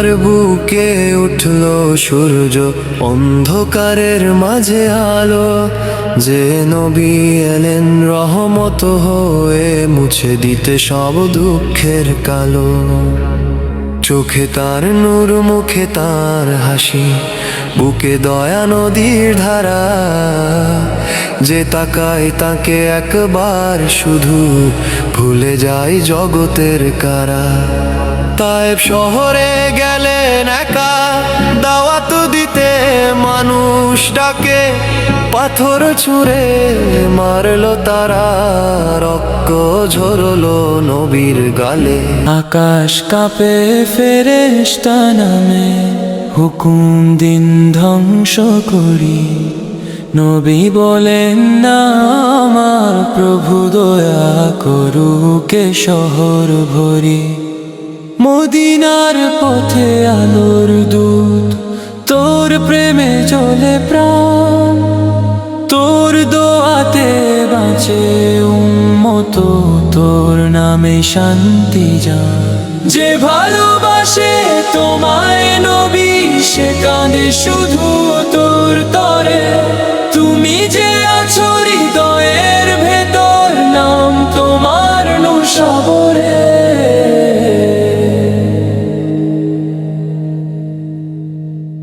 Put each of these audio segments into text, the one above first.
মদিনার বুকে উঠল সূর্য অন্ধকারের মাঝে আলো। যে নবী এলেন রহমত হয়ে মুছে দিতে সব দুঃখের কালো। চোখে তার নূর, মুখে তার হাসি, বুকে দয়া নদীর ধারা। যে তাকায় তাকে একবার শুধু ভুলে যায় জগতের কারা। তাই শহরে গেলেন একা দাওয়াত দিতে মানুষ ডাকে, পাথর ছুঁড়ে মারলো তারা, রক্ত ঝরলো নবীর গালে। আকাশ কাঁপে ফেরেশতা নামে, হুকুম দিন ধ্বংস করি। নবী বলেন, না, আমার প্রভু দয়া করুকে শহর ভরি। মদিনার পথে আলোর দূত, তোর প্রেমে চলে প্রাণ। তোর দোয়াতে বাঁচে উম্মত, তোর নামে শান্তি যান। যে ভালোবাসে তোমায় নবী, সে কাঁদে শুধু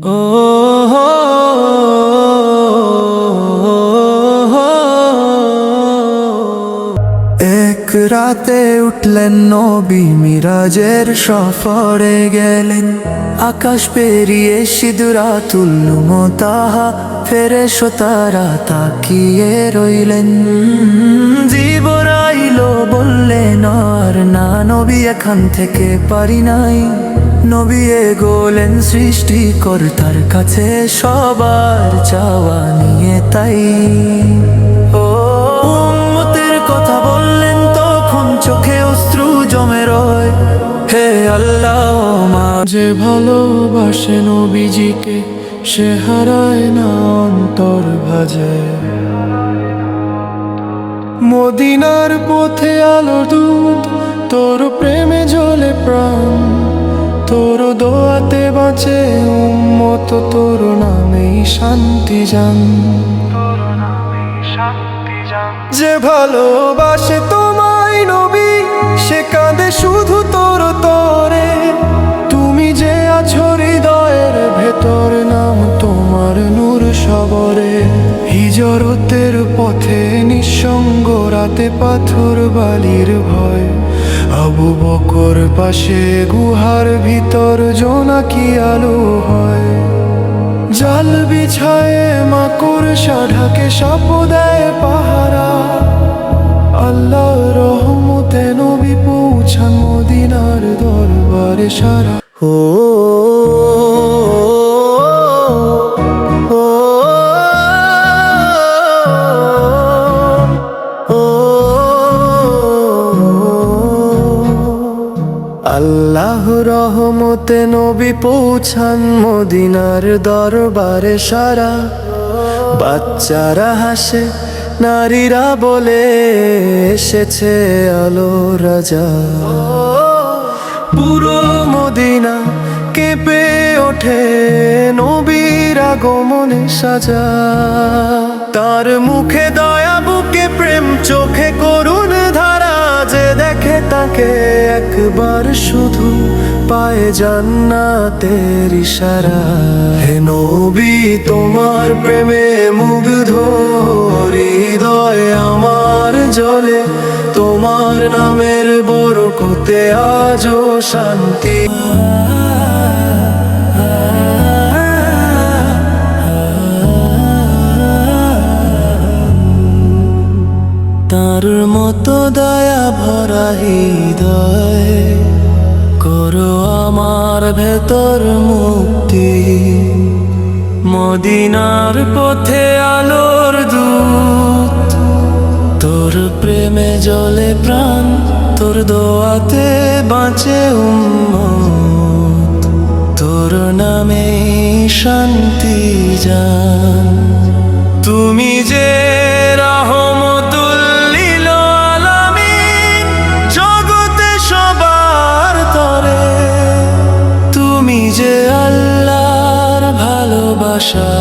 ও এক রাতে উঠলেন নবী মিরাজের সফরে গেলেন। আকাশ পেরিয়ে সিঁদুরা তুল্লু মতাহা ফেরে তারা তাকিয়ে রইলেন। জীবরাইল বললেন, আর না নবী, এখান থেকে পারি নাই। নবী গোলেন সৃষ্টি কর্তার কাছে সবার চাওয়া নিয়ে তাই। ও কথা বললেন তখন চোখে অশ্রু জমে রয়। হে আল্লাহ, মা যে ভালোবাসে নবীজিকে, সে হারায় না অন্তর ভাজে। মদিনার পথে আলো দুধ তোর প্রেমে জ্বলে প্রাণ। তোর দোয়াতে বাঁচে উম্মত, তোর নামেই শান্তি যান। যে ভালোবাসে তোমায় নবী, সে কাঁদে শুধু তোর তরে। তুমি যে আছো হৃদয়ের ভেতর, নাম তোমার নূর সবরে। হিজরতের পথে নিঃসঙ্গ রাতে পাথর বালির ভয় আবু বকর পাশে গুহার ভিতর জোনাকি আলো হয়। জাল বিছায়ে মাকুর সাঢাকে সাপ দেয় পাহারা। আল্লাহ রহমতে নবী পৌঁছান মদিনার দরবারে সারা। ও ও আল্লাহ রহমতে নবী পৌঁছান মদিনার দরবারে সারা। বাচ্চারা হাসে, নারীরা বলে, এসেছে আলো রাজা। পুরো মদিনা কেঁপে ওঠে নবীর আগমনে সাজা। তার মুখে দয়া বুকে, প্রেম চোখে করুণ। দেখে তাকে একবার শুধু পায় জান্নাতের ইশারা। হে নবী, তোমার প্রেমে মুগ্ধ, হৃদয় আমার জলে, তোমার নামের বরকতে আজও শান্তি। দয়া ভরা হৃদয় করো আমার ভেতর মুক্তি। মদিনার পথে আলোর দূত। তোর প্রেমে জলে প্রাণ, তোর দোয়াতে বাঁচে উম্মত। তোর নামে শান্তি জান তুমি যে ভালোবাসা